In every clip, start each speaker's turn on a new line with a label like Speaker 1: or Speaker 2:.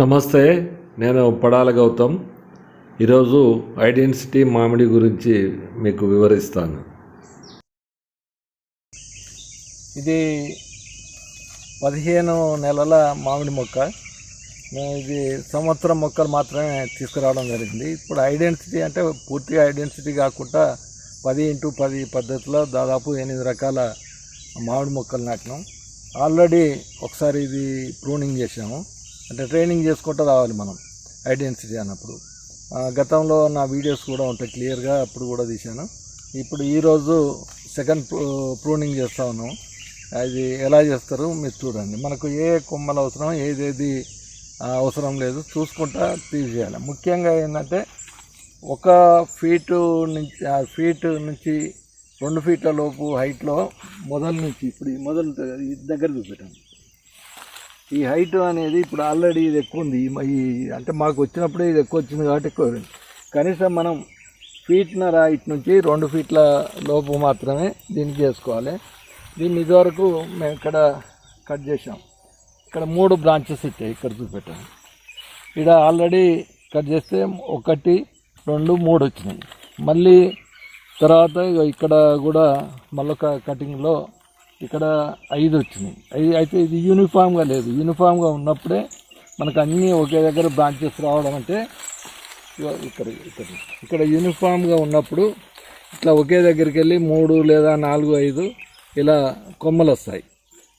Speaker 1: నమస్తే నేను పడాల గౌతమ్. ఈరోజు ఐడెన్సిటీ మామిడి గురించి మీకు వివరిస్తాను.
Speaker 2: ఇది పదిహేను నెలల మామిడి మొక్క. మేము ఇది సంవత్సరం మొక్కలు మాత్రమే తీసుకురావడం జరిగింది. ఇప్పుడు ఐడెన్సిటీ అంటే పూర్తిగా ఐడెన్సిటీ కాకుండా పది ఇంటూ పది పద్ధతిలో దాదాపు ఎనిమిది రకాల మామిడి మొక్కలు నాటినాం. ఆల్రెడీ ఒకసారి ఇది ప్రూనింగ్ చేసాము అంటే ట్రైనింగ్ చేసుకుంటూ రావాలి మనం ఐడెన్సిటీ అన్నప్పుడు. గతంలో నా వీడియోస్ కూడా ఉంటాయి క్లియర్గా అప్పుడు కూడా తీశాను. ఇప్పుడు ఈరోజు సెకండ్ ప్రూనింగ్ చేస్తా ఉన్నాం. అది ఎలా చేస్తారు మీరు చూడండి. మనకు ఏ కొమ్మలు అవసరం ఏదేది అవసరం లేదు చూసుకుంటా తీసేయాలి ముఖ్యంగా ఏంటంటే ఒక ఫీటు నుంచి ఆ ఫీట్ నుంచి రెండు ఫీట్ల లోపు హైట్లో మొదలు నుంచి ఇప్పుడు ఈ మొదలు దగ్గర చూపెట్టాను ఈ హైట్ అనేది ఇప్పుడు ఆల్రెడీ ఇది ఎక్కువ ఉంది. ఈ అంటే మాకు వచ్చినప్పుడే ఇది ఎక్కువ వచ్చింది కాబట్టి ఎక్కువ ఉంది. కనీసం మనం ఫీట్నర హైట్ నుంచి రెండు ఫీట్ల లోపు మాత్రమే దీనికి చేసుకోవాలి దీన్ని ఇదివరకు మేము ఇక్కడ కట్ చేసాం ఇక్కడ మూడు బ్రాంచెస్ ఇచ్చాయి ఇక్కడ చూపెట్టాం ఇక్కడ ఆల్రెడీ కట్ చేస్తే ఒకటి రెండు మూడు వచ్చినాయి. మళ్ళీ తర్వాత ఇక్కడ కూడా మళ్ళొక కటింగ్లో ఇక్కడ ఐదు వచ్చినాయి. ఐదు అయితే ఇది యూనిఫామ్గా లేదు. యూనిఫామ్గా ఉన్నప్పుడే మనకు అన్నీ ఒకే దగ్గర బ్రాంచెస్ రావడం అంటే ఇక్కడ ఇక్కడ ఇక్కడ యూనిఫామ్గా ఉన్నప్పుడు ఇట్లా ఒకే దగ్గరికి వెళ్ళి మూడు లేదా నాలుగు ఐదు ఇలా కొమ్మలు వస్తాయి.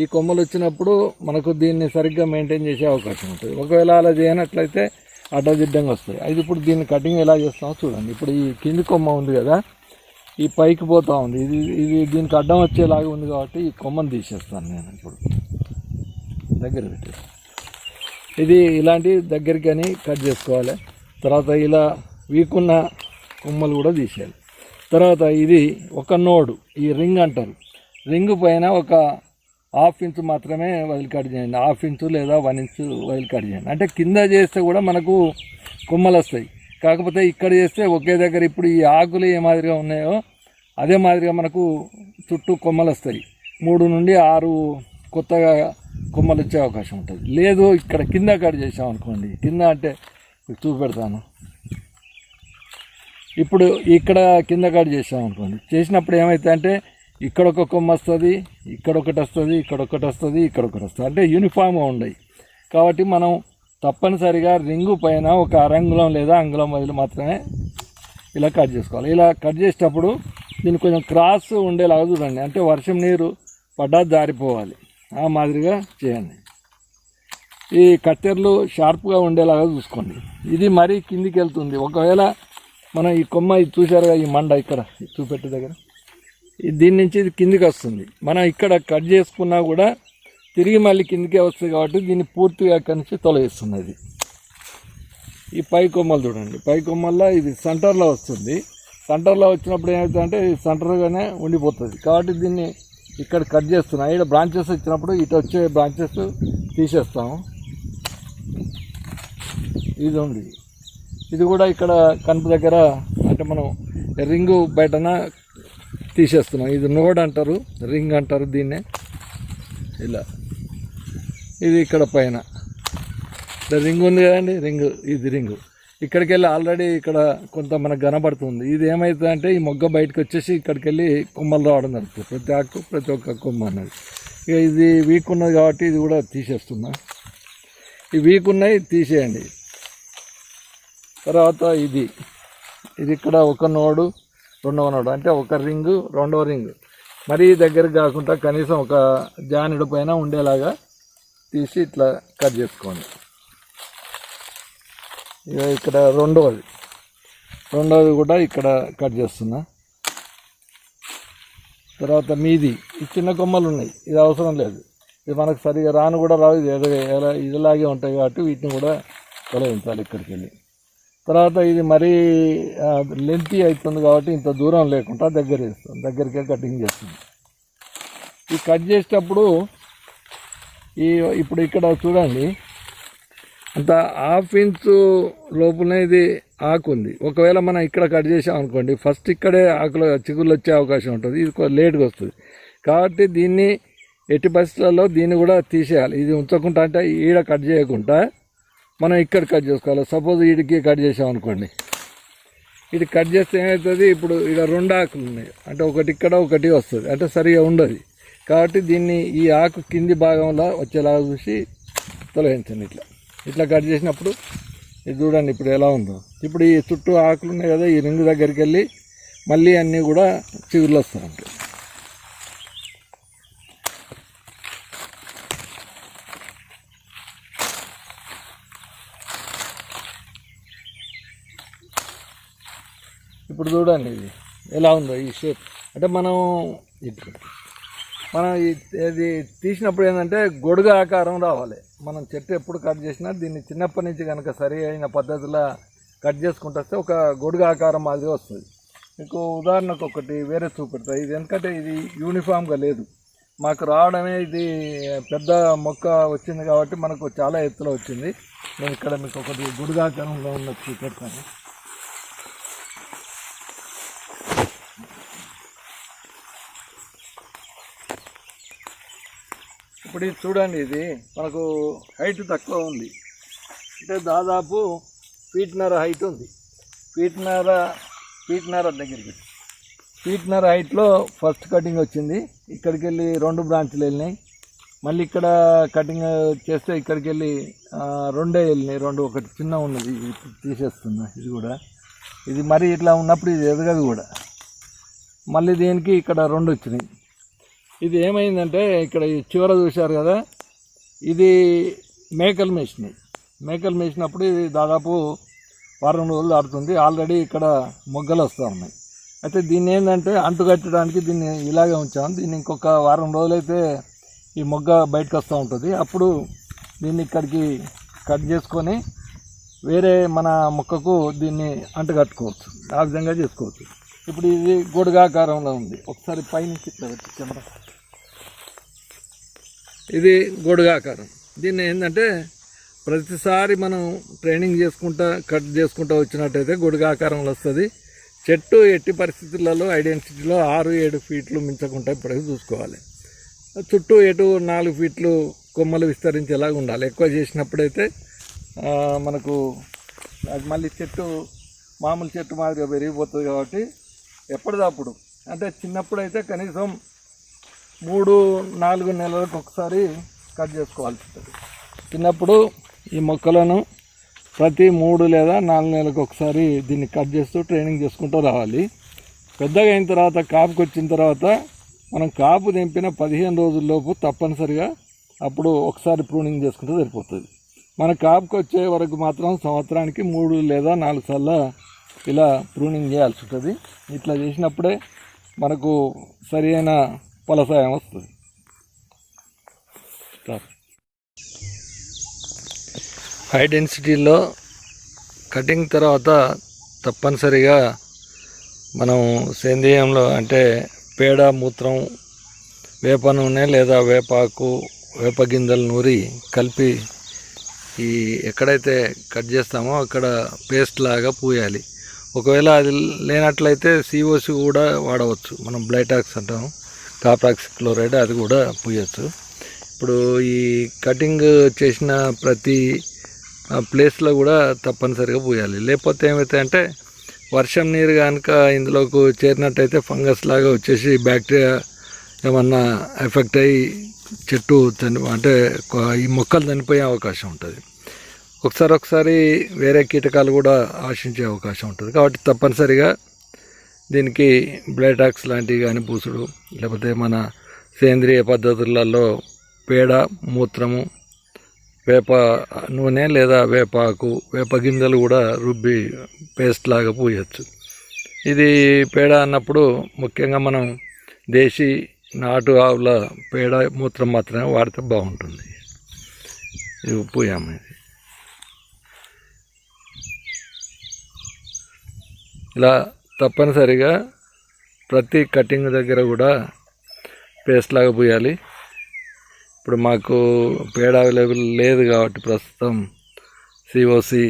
Speaker 2: ఈ కొమ్మలు వచ్చినప్పుడు మనకు దీన్ని సరిగ్గా మెయింటైన్ చేసే అవకాశం ఉంటుంది. ఒకవేళ అలా చేయనట్లయితే అడ్డదిడ్డంగా వస్తాయి. అది ఇప్పుడు దీన్ని కటింగ్ ఎలా చేస్తామో చూడండి. ఇప్పుడు ఈ కింది కొమ్మ ఉంది కదా ఈ పైకి పోతా ఉంది. ఇది ఇది దీనికి అడ్డం వచ్చేలాగా ఉంది కాబట్టి ఈ కొమ్మను తీసేస్తాను నేను ఇప్పుడు. దగ్గర పెట్టి ఇది ఇలాంటి దగ్గరికి అని కట్ చేసుకోవాలి. తర్వాత ఇలా వీకున్న కొమ్మలు కూడా తీసేయాలి. తర్వాత ఇది ఒక నోడు ఈ రింగ్ అంటారు. రింగ్ పైన ఒక హాఫ్ ఇంచ్ మాత్రమే వదిలి కట్ చేయండి. హాఫ్ ఇంచు లేదా వన్ ఇంచు వదిలి కట్ చేయండి. అంటే కింద చేస్తే కూడా మనకు కొమ్మలు వస్తాయి. కాకపోతే ఇక్కడ చేస్తే ఒకే దగ్గర ఇప్పుడు ఈ ఆకులు ఏ మాదిరిగా ఉన్నాయో అదే మాదిరిగా మనకు చుట్టూ కొమ్మలు వస్తాయి. మూడు నుండి ఆరు కొత్తగా కొమ్మలు వచ్చే అవకాశం ఉంటుంది. లేదు ఇక్కడ కింద కట్ చేసాం అనుకోండి. కింద అంటే చూపెడతాను. ఇప్పుడు ఇక్కడ కింద కట్ చేసాం అనుకోండి. చేసినప్పుడు ఏమైతే అంటే ఇక్కడ ఒక కొమ్మ వస్తుంది ఇక్కడ ఒకటి వస్తుంది ఇక్కడ ఒకటి వస్తుంది ఇక్కడ ఒకటి వస్తుంది. అంటే యూనిఫామ్గా ఉండయి. కాబట్టి మనం తప్పనిసరిగా రింగు పైన ఒక అరంగుళం లేదా అంగుళం వదిలి మాత్రమే ఇలా కట్ చేసుకోవాలి. ఇలా కట్ చేసేటప్పుడు దీన్ని కొంచెం క్రాస్ ఉండేలాగా చూడండి. అంటే వర్షం నీరు పడ్డా జారిపోవాలి. ఆ మాదిరిగా చేయండి. ఈ కత్తెరలు షార్ప్గా ఉండేలాగా చూసుకోండి. ఇది మరీ కిందికి వెళ్తుంది. ఒకవేళ మనం ఈ కొమ్మ ఇది చూసారుగా ఈ మండ ఇక్కడ చూపెట్టే దగ్గర. దీని నుంచి ఇది కిందికి వస్తుంది. మనం ఇక్కడ కట్ చేసుకున్నా కూడా తిరిగి మళ్ళీ కిందికే వస్తుంది కాబట్టి దీన్ని పూర్తిగా అక్కడి నుంచి తొలగిస్తున్నది. ఈ పై కొమ్మలు చూడండి. పై కొమ్మల్లో ఇది సెంటర్లో వస్తుంది. సెంటర్లో వచ్చినప్పుడు ఏమవుతుందంటే ఇది సెంటర్గానే ఉండిపోతుంది. కాబట్టి దీన్ని ఇక్కడ కట్ చేస్తున్నాం. ఇక్కడ బ్రాంచెస్ వచ్చినప్పుడు ఇటు వచ్చే బ్రాంచెస్ తీసేస్తాము. ఇది ఉంది. ఇది కూడా ఇక్కడ కనుపు దగ్గర అంటే మనం రింగు బయటన తీసేస్తున్నాం. ఇది నోడ్ అంటారు రింగ్ అంటారు దీన్నే. ఇలా. ఇది ఇక్కడ పైన. రింగ్ ఉంది కదండి రింగ్ ఇది రింగు. ఇక్కడికి వెళ్ళి ఆల్రెడీ ఇక్కడ కొంత మనకు కనబడుతుంది. ఇది ఏమవుతుందంటే ఈ మొగ్గ బయటకు వచ్చేసి ఇక్కడికి వెళ్ళి కొమ్మలు రావడం జరుగుతుంది. ప్రతి ఆకు ప్రతి ఒక్క కొమ్మ అన్నది ఇక ఇది వీక్ ఉన్నది కాబట్టి ఇది కూడా తీసేస్తున్నా. ఈ వీక్ ఉన్నాయి తీసేయండి. తర్వాత ఇది. ఇది ఇక్కడ ఒక నోడు రెండవ నోడు. అంటే ఒక రింగు రెండవ రింగు. మరీ దగ్గర కాకుండా కనీసం ఒక జానుడు పైన ఉండేలాగా తీసి ఇట్లా కట్ చేసుకోండి. ఇక ఇక్కడ రెండవది రెండవది కూడా ఇక్కడ కట్ చేస్తున్నా. తర్వాత మీది. ఈ చిన్న కొమ్మలు ఉన్నాయి. ఇది అవసరం లేదు. ఇది మనకు సరిగా రాను కూడా రావు. ఇది ఎలా ఇదిలాగే ఉంటాయి కాబట్టి వీటిని కూడా తొలగించాలి ఇక్కడికి వెళ్ళి తర్వాత ఇది మరీ లెంతీ అవుతుంది కాబట్టి ఇంత దూరం లేకుండా దగ్గర వేస్తుంది దగ్గరికే కటింగ్ చేస్తుంది ఈ కట్ చేసేటప్పుడు ఈ ఇప్పుడు ఇక్కడ చూడండి. అంత హాఫ్ ఇంచు లోపలనే ఇది ఆకు ఉంది. ఒకవేళ మనం ఇక్కడ కట్ చేసాం అనుకోండి ఫస్ట్ ఇక్కడే ఆకులు చిగుళ్ళు వచ్చే అవకాశం ఉంటుంది. ఇది లేట్గా వస్తుంది. కాబట్టి దీన్ని ఎట్టి పరిస్థితులలో దీన్ని కూడా తీసేయాలి. ఇది ఉంచకుండా అంటే ఈడ కట్ చేయకుండా మనం ఇక్కడ కట్ చేసుకోవాలి. సపోజ్ వీడికి కట్ చేసాం అనుకోండి. ఇది కట్ చేస్తే ఏమవుతుంది? ఇప్పుడు ఇక్కడ రెండు ఆకులు ఉన్నాయి. అంటే ఒకటి ఇక్కడ ఒకటి వస్తుంది. అంటే సరిగా ఉండదు. కాబట్టి దీన్ని ఈ ఆకు కింది భాగంలో వచ్చేలాగా చూసి తొలగించండి ఇట్లా. ఇట్లా కట్ చేసినప్పుడు ఇది చూడండి ఇప్పుడు ఎలా ఉందో. ఇప్పుడు ఈ చుట్టూ ఆకులు ఉన్నాయి కదా ఈ రింగు దగ్గరికి వెళ్ళి మళ్ళీ అన్నీ కూడా చిగురులు వస్తూ ఇప్పుడు చూడండి ఇది ఎలా ఉందో ఈ షేప్ అంటే మనం ఇట్లా మనం ఇది తీసినప్పుడు ఏంటంటే గొడుగు ఆకారం రావాలి. మనం చెట్టు ఎప్పుడు కట్ చేసినా దీన్ని చిన్నప్పటి నుంచి కనుక సరి అయిన పద్ధతిలో కట్ చేసుకుంటే ఒక గొడుగు ఆకారం మాదిరి వస్తుంది. మీకు ఉదాహరణకు ఒకటి వేరే చూపెడతా. ఇది ఎందుకంటే ఇది యూనిఫామ్గా లేదు. మాకు రావడమే ఇది పెద్ద మొక్క వచ్చింది కాబట్టి మనకు చాలా ఎత్తులో వచ్చింది. నేను ఇక్కడ మీకు ఒకటి గుడిగాకారంలో ఉన్నది చూపెడతాను. ఇప్పుడు ఇది చూడండి ఇది. మనకు హైట్ తక్కువ ఉంది. అంటే దాదాపు ఫీట్నర హైట్ ఉంది. ఫీట్నర ఫీట్నర దగ్గరికి. ఫీట్నర హైట్లో ఫస్ట్ కటింగ్ వచ్చింది. ఇక్కడికి వెళ్ళి రెండు బ్రాంచ్లు వెళ్ళినాయి. మళ్ళీ ఇక్కడ కటింగ్ చేస్తే ఇక్కడికి వెళ్ళి రెండే వెళ్ళినాయి. రెండు ఒకటి చిన్న ఉన్నది. ఇది తీసేస్తున్నా. ఇది కూడా. ఇది మరి ఇట్లా ఉన్నప్పుడు ఇది ఎదగదు కూడా. మళ్ళీ దీనికి ఇక్కడ రెండు వచ్చినాయి. ఇది ఏమైందంటే ఇక్కడ ఈ చివర చూశారు కదా ఇది మేకలు మేసినాయి మేకలు మేసినప్పుడు ఇది దాదాపు వారం రోజులు దాడుతుంది ఆల్రెడీ ఇక్కడ మొగ్గలు వస్తూ ఉన్నాయి. అయితే దీన్ని ఏంటంటే అంటు కట్టడానికి దీన్ని ఇలాగే ఉంచాము దీన్ని ఇంకొక వారం రోజులైతే ఈ మొగ్గ బయటకు వస్తూ ఉంటుంది. అప్పుడు దీన్ని ఇక్కడికి కట్ చేసుకొని వేరే మన మొక్కకు దీన్ని అంటు కట్టుకోవచ్చు. ఆ విధంగా చేసుకోవచ్చు. ఇప్పుడు ఇది గొడుగాకారంలో ఉంది. ఒకసారి పైనుంచి కెమెరా. ఇది గొడుగాకారం. దీన్ని ఏంటంటే ప్రతిసారి మనం ట్రైనింగ్ చేసుకుంటా కట్ చేసుకుంటూ వచ్చినట్టయితే గొడుగాకారంలో వస్తుంది. చెట్టు ఎట్టి పరిస్థితులలో ఐడెంటిటీలో ఆరు ఏడు ఫీట్లు మించకుండా ఇప్పటికి చూసుకోవాలి. చుట్టూ ఎటు నాలుగు ఫీట్లు కొమ్మలు విస్తరించేలాగా ఉండాలి. ఎక్కువ చేసినప్పుడైతే మనకు అది మళ్ళీ చెట్టు మామూలు చెట్టు మాదిరిగా పెరిగిపోతుంది కాబట్టి ఎప్పటిదప్పుడు. అంటే చిన్నప్పుడు అయితే కనీసం మూడు నాలుగు నెలలకు ఒకసారి కట్ చేసుకోవాల్సి ఉంటుంది చిన్నప్పుడు ఈ మొక్కలను ప్రతి మూడు లేదా నాలుగు నెలలకు ఒకసారి దీన్ని కట్ చేస్తూ ట్రైనింగ్ చేసుకుంటూ రావాలి. పెద్దగా అయిన తర్వాత కాపుకి వచ్చిన తర్వాత మనం కాపు దింపిన పదిహేను రోజుల్లోపు తప్పనిసరిగా అప్పుడు ఒకసారి ప్రూనింగ్ చేసుకుంటే సరిపోతుంది. మన కాపుకి వచ్చే వరకు మాత్రం సంవత్సరానికి మూడు లేదా నాలుగు సార్లు ఇలా ప్రూనింగ్ చేయాల్సి ఉంటుంది. ఇట్లా చేసినప్పుడే మనకు సరి అయిన ఫలసాయం వస్తుంది. హై డెన్సిటీలో కటింగ్ తర్వాత తప్పనిసరిగా మనం సేంద్రియంలో అంటే పేడ మూత్రం వేప నూనె లేదా వేపాకు వేప గింజలు నూరి కలిపి ఈ ఎక్కడైతే కట్ చేస్తామో అక్కడ పేస్ట్ లాగా పూయాలి. ఒకవేళ అది లేనట్లయితే సిఓసి కూడా వాడవచ్చు. మనం బ్లైటాక్స్ అంటాం కాప్రాక్స్ క్లోరైడ్ అది కూడా పూయచ్చు. ఇప్పుడు ఈ కటింగ్ చేసిన ప్రతి ప్లేస్లో కూడా తప్పనిసరిగా పూయాలి. లేకపోతే ఏమవుతాయంటే వర్షం నీరు కనుక ఇందులోకి చేరినట్టయితే ఫంగస్ లాగా వచ్చేసి బ్యాక్టీరియా ఏమన్నా ఎఫెక్ట్ అయ్యి చెట్టు చని అంటే ఈ మొక్కలు చనిపోయే అవకాశం ఉంటుంది. ఒకసారి ఒకసారి వేరే కీటకాలు కూడా ఆశించే అవకాశం ఉంటుంది. కాబట్టి తప్పనిసరిగా దీనికి బ్లేటాక్స్ లాంటివి కానీ పూసుడు లేకపోతే మన సేంద్రియ పద్ధతులలో పేడ మూత్రము వేప నూనె లేదా వేపాకు వేప గింజలు కూడా రుబ్బి పేస్ట్ లాగా పూయచ్చు. ఇది పేడ అన్నప్పుడు ముఖ్యంగా మనం దేశీ నాటు ఆవుల పేడ మూత్రం మాత్రమే వాడితే బాగుంటుంది. ఇది పూయాము. ఇలా తప్పనిసరిగా ప్రతి కటింగ్ దగ్గర కూడా పేస్ట్ లాగా పూయాలి. ఇప్పుడు మాకు పేడ అవైలబుల్ లేదు కాబట్టి ప్రస్తుతం సిఓసి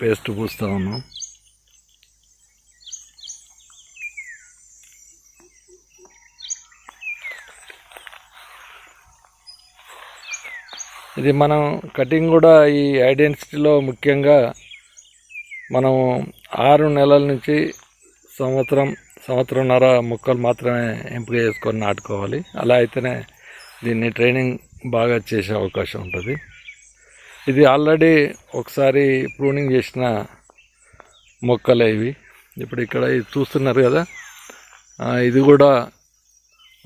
Speaker 2: పేస్ట్ పూస్తూ ఉన్నాం. ఇది మనం కటింగ్ కూడా ఈ ఐడెంటిటీలో ముఖ్యంగా మనం ఆరు నెలల నుంచి సంవత్సరం సంవత్సరంన్నర మొక్కలు మాత్రమే ఎంపిక చేసుకొని నాటుకోవాలి. అలా అయితేనే దీన్ని ట్రైనింగ్ బాగా చేసే అవకాశం ఉంటుంది. ఇది ఆల్రెడీ ఒకసారి ప్రూనింగ్ చేసిన మొక్కలే ఇవి. ఇప్పుడు ఇక్కడ ఇది చూస్తున్నారు కదా? ఇది కూడా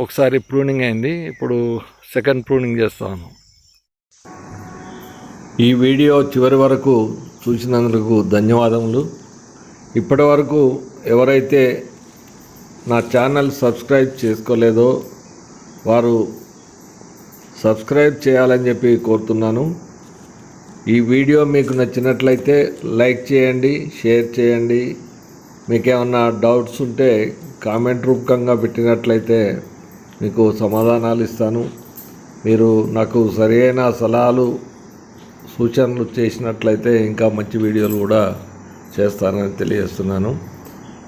Speaker 2: ఒకసారి ప్రూనింగ్ అయింది. ఇప్పుడు సెకండ్ ప్రూనింగ్ చేస్తాను.
Speaker 1: ఈ వీడియో చివరి వరకు చూసినందుకు ధన్యవాదములు. ఇప్పటి వరకు ఎవరైతే నా ఛానల్ సబ్స్క్రైబ్ చేసుకోలేదో వారు సబ్స్క్రైబ్ చేయాలని చెప్పి కోరుతున్నాను. ఈ వీడియో మీకు నచ్చినట్లయితే లైక్ చేయండి షేర్ చేయండి. మీకేమన్నా డౌట్స్ ఉంటే కామెంట్ రూపకంగా పెట్టినట్లయితే మీకు సమాధానాలు ఇస్తాను. మీరు నాకు సరైన సలహాలు సూచనలు చేసినట్లయితే ఇంకా మంచి వీడియోలు కూడా చేస్తానని తెలియజేస్తున్నాను.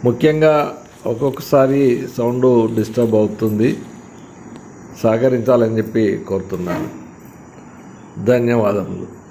Speaker 1: ముఖ్యంగా ఒక్కొక్కసారి సౌండ్ డిస్టర్బ్ అవుతుంది. సహకరించాలని చెప్పి కోరుతున్నాను. ధన్యవాదములు.